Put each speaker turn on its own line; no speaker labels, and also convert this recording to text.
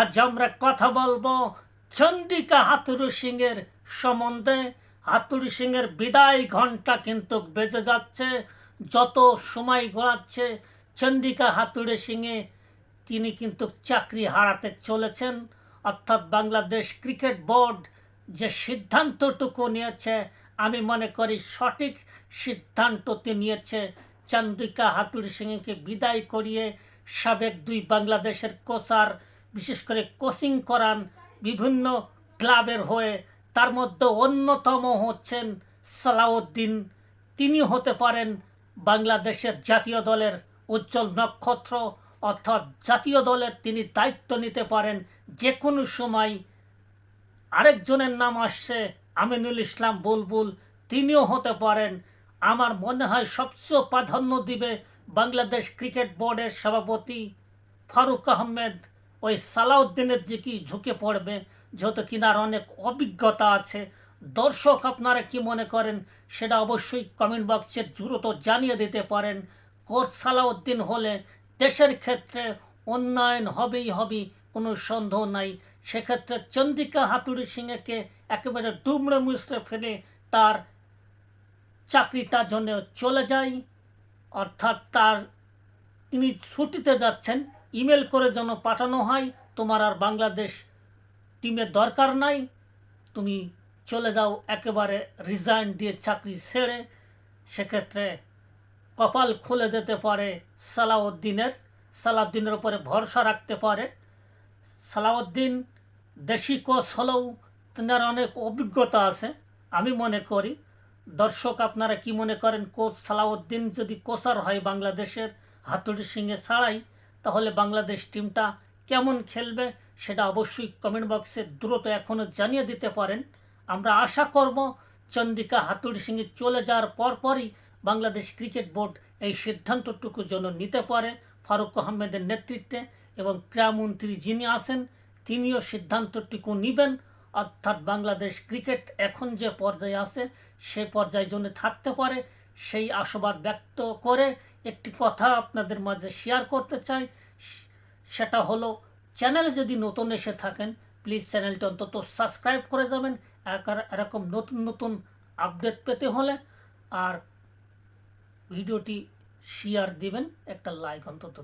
আজ আমরা কথা বলব চন্ডিকা হাতুরু সিংয়ের সম্বন্ধে। হাতুরু সিংয়ের বিদায় ঘণ্টা কিন্তু বেজে যাচ্ছে, যত সময় গড়াচ্ছে চন্ডিকা হাতুড়ে সিংয়ে, তিনি কিন্তু চাকরি হারাতে চলেছেন। অর্থাৎ বাংলাদেশ ক্রিকেট বোর্ড যে সিদ্ধান্তটুকু নিয়েছে, আমি মনে করি সঠিক সিদ্ধান্তটি নিয়েছে। চন্দ্রিকা হাতুড়ি সিংকে বিদায় করিয়ে সাবেক দুই বাংলাদেশের কোচার বিশেষ করে কোচিং করান বিভিন্ন ক্লাবের হয়ে। তার মধ্যে অন্যতম হচ্ছেন সালাউদ্দিন। তিনি হতে পারেন বাংলাদেশের জাতীয় দলের উজ্জ্বল নক্ষত্র, অর্থাৎ জাতীয় দলের তিনি দায়িত্ব নিতে পারেন যে কোনো সময়। আরেকজনের নাম আসছে আমিনুল ইসলাম বুলবুল। তিনিও হতে পারেন। আমার মনে হয় সবচেয়ে প্রাধান্য দিবে বাংলাদেশ ক্রিকেট বোর্ডের সভাপতি ফারুক আহমেদ। ওই সালাউদ্দিনের দিকেই ঝুঁকে পড়বে, যেহেতু কিনার অনেক অভিজ্ঞতা আছে, দর্শক আপনারা কি মনে করেন সেটা অবশ্যই কমেন্ট বক্সে দ্রুত জানিয়ে দিতে পারেন। কোচ সালাউদ্দিন হলে দেশের ক্ষেত্রে উন্নয়ন হবেই হবে, কোনো সন্দেহ নাই। সেক্ষেত্রে চন্দ্রিকা হাতুড়ি সিংহকে একেবারে দুমড়ে মুচড়ে ফেলে তার চাকরিটা জন্য চলে যায়, অর্থাৎ তার তিনি ছুটিতে যাচ্ছেন। ইমেল করে যেন পাঠানো হয়, তোমার আর বাংলাদেশ টিমের দরকার নাই। তুমি চলে যাও একেবারে রিজাইন দিয়ে চাকরি ছেড়ে, সেক্ষেত্রে কপাল খুলে যেতে পারে সালাউদ্দিনের। সালাউদ্দিনের উপরে ভরসা রাখতে পারে। সালাউদ্দিন দেশি কোচ হলেও তেনার অনেক অভিজ্ঞতা আছে, আমি মনে করি। দর্শক, আপনারা কি মনে করেন, কোচ সালাউদ্দিন যদি কোচার হয় বাংলাদেশের, হাতুড়ি সিংহে ছাড়াই তাহলে বাংলাদেশ টিমটা কেমন খেলবে সেটা অবশ্যই কমেন্ট বক্সে দ্রুত এখনও জানিয়ে দিতে পারেন। আমরা আশা করব চন্দ্রিকা হাতুড়ি সিংহে চলে যাওয়ার পরপরই বাংলাদেশ ক্রিকেট বোর্ড এই সিদ্ধান্তটুকু যেন নিতে পারে ফারুক আহমেদের নেতৃত্বে এবং ক্রীড়ামন্ত্রী যিনি আছেন, তিনিও সিদ্ধান্তটুকু নেবেন। অর্থাৎ বাংলাদেশ ক্রিকেট এখন যে পর্যায়ে আছে সে পর্যায়ে জন্য থাকতে পারে, সেই আশাবাদ ব্যক্ত করে একটি কথা আপনাদের মাঝে শেয়ার করতে চাই সেটা হলো চ্যানেলে যদি নতুন এসে থাকেন প্লিজ চ্যানেলটি অন্তত সাবস্ক্রাইব করে যাবেন এরকম নতুন নতুন আপডেট পেতে হলে আর ভিডিওটি শেয়ার দিবেন, একটা লাইক অন্তত।